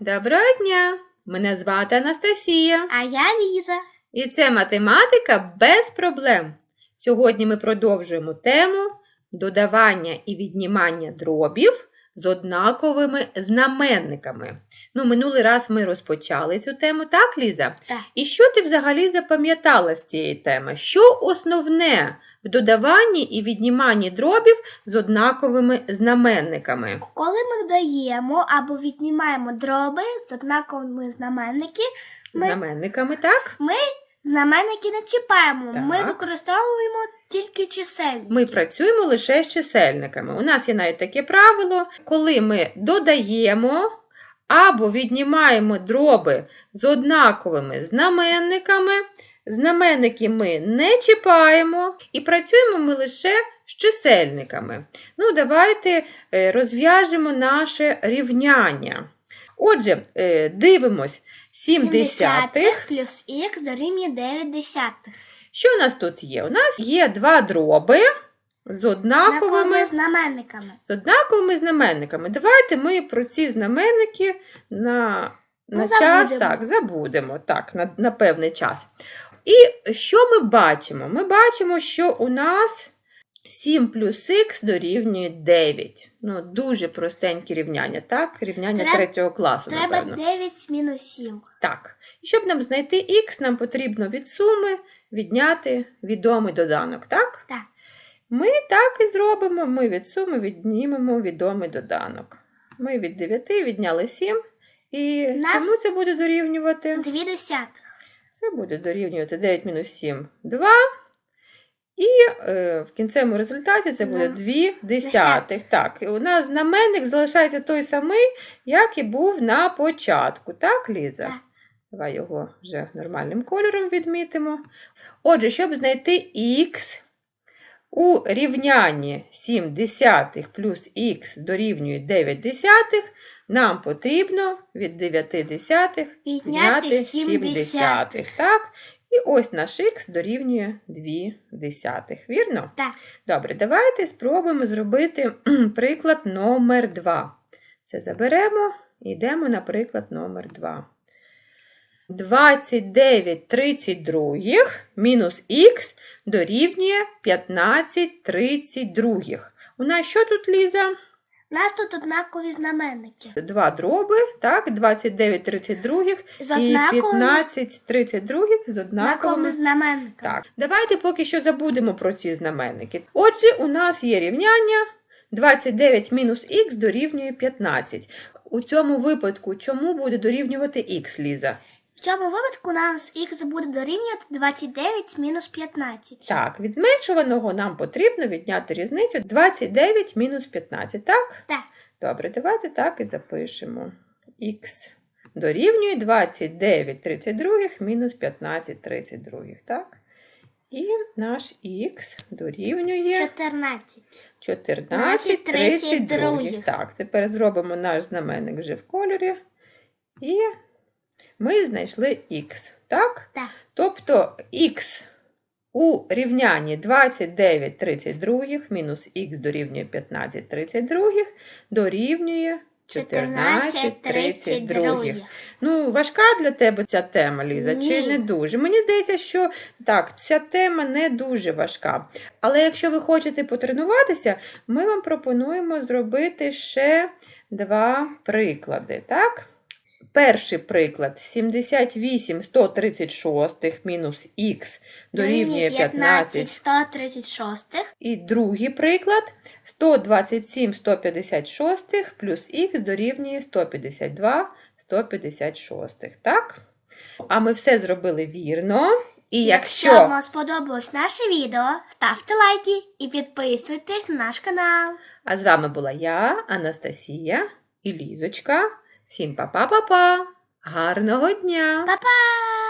Доброго дня! Мене звати Анастасія, А я Ліза. і це математика без проблем. Сьогодні ми продовжуємо тему додавання і віднімання дробів з однаковими знаменниками. Ну, минулий раз ми розпочали цю тему, так, Ліза? Так. І що ти взагалі запам'ятала з цієї теми? Що основне в додаванні і відніманні дробів з однаковими знаменниками? Коли ми додаємо або віднімаємо дроби з однаковими знаменники, Ми- Знаменниками, так? знаменники не чіпаємо. Ми використовуємо тільки чисельники. Ми працюємо лише з чисельниками. У нас є навіть таке правило, коли ми додаємо або віднімаємо дроби з однаковими знаменниками, знаменники ми не чіпаємо і працюємо ми лише з чисельниками. Ну, давайте е, розв'яжемо наше рівняння. Отже, е, дивимось 7 десятих. плюс х дорівнює 9 десятих. Що у нас тут є? У нас є два дроби з однаковими, Однаковими знаменниками. з однаковими знаменниками. Давайте ми про ці знаменники на, на Ну, час забудемо. так, забудемо так, на, на певний час. І що ми бачимо? Ми бачимо, що у нас 7 плюс х дорівнює 9. Ну, дуже простенькі рівняння, так? Рівняння Треба- третього класу, Треба напевно. 9 мінус 7. Так. І щоб нам знайти х, нам потрібно від суми відняти відомий доданок, так? Так. Ми так і зробимо. Ми від суми віднімемо відомий доданок. Ми від 9 відняли 7. І Нас- чому це буде дорівнювати? 2 десятих. Це буде дорівнювати 9 мінус 7 2. І е, в кінцевому результаті це буде Да. 2 десятих. Так, і у нас знаменник залишається той самий, як і був на початку. Так, Ліза? Так. Давай його вже нормальним кольором відмітимо. Отже, щоб знайти х у рівнянні 7 десятих плюс х дорівнює 9 десятих, нам потрібно від 9 десятих Відняти 7 десятих. Так? І ось наш х дорівнює 2 десятих. Вірно? Так. Добре, давайте спробуємо зробити приклад номер 2. Це заберемо і йдемо на приклад номер 2. 29 32 мінус х дорівнює 15 32. У нас що тут, Ліза? У нас тут однакові знаменники. Два дроби, так, 29 32 З і однаковими, 15 32 з однаковими однаковими знаменниками. Так, давайте поки що забудемо про ці знаменники. Отже, у нас є рівняння 29 мінус х дорівнює 15. У цьому випадку чому буде дорівнювати х, Ліза? В цьому випадку у нас х буде дорівнювати 29 мінус 15. Так, від зменшуваного нам потрібно відняти різницю 29 мінус 15, так? Так. Добре, давайте так і запишемо. х дорівнює 29 32 мінус 15 32, так? І наш х дорівнює 14. 14 32. 32. Так, тепер зробимо наш знаменник вже в кольорі. І ми знайшли х, так? Так. Тобто х у рівнянні 29 32 мінус х дорівнює 15 32 дорівнює 14 32. Ну, важка для тебе ця тема, Ліза, чи не дуже? Мені здається, що так, ця тема не дуже важка. Але якщо ви хочете потренуватися, ми вам пропонуємо зробити ще два приклади. Так? Перший приклад 78 136 мінус х дорівнює 15. 136. І другий приклад 127 156 плюс х дорівнює 152 156. Так? А ми все зробили вірно. І Якщо якщо вам сподобалось наше відео, ставте лайки і підписуйтесь на наш канал. А з вами була я, Анастасія і Лізочка. Всім па-па-па-па! Гарного дня! Па-па!